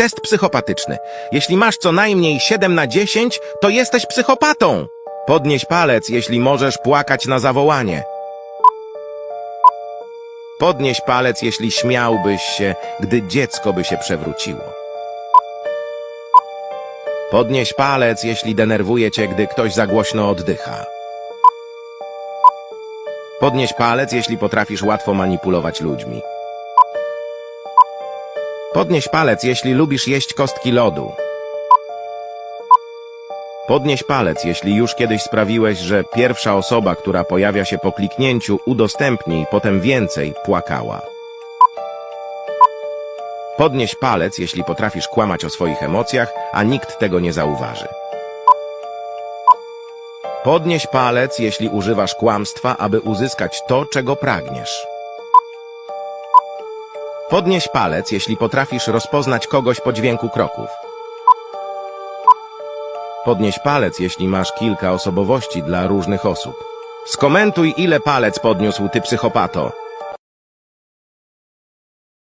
Test psychopatyczny. Jeśli masz co najmniej 7 na 10, to jesteś psychopatą. Podnieś palec, jeśli możesz płakać na zawołanie. Podnieś palec, jeśli śmiałbyś się, gdy dziecko by się przewróciło. Podnieś palec, jeśli denerwuje cię, gdy ktoś za głośno oddycha. Podnieś palec, jeśli potrafisz łatwo manipulować ludźmi. Podnieś palec, jeśli lubisz jeść kostki lodu. Podnieś palec, jeśli już kiedyś sprawiłeś, że pierwsza osoba, która pojawia się po kliknięciu udostępnij, potem więcej, płakała. Podnieś palec, jeśli potrafisz kłamać o swoich emocjach, a nikt tego nie zauważy. Podnieś palec, jeśli używasz kłamstwa, aby uzyskać to, czego pragniesz. Podnieś palec, jeśli potrafisz rozpoznać kogoś po dźwięku kroków. Podnieś palec, jeśli masz kilka osobowości dla różnych osób. Skomentuj, ile palec podniósł ty psychopato.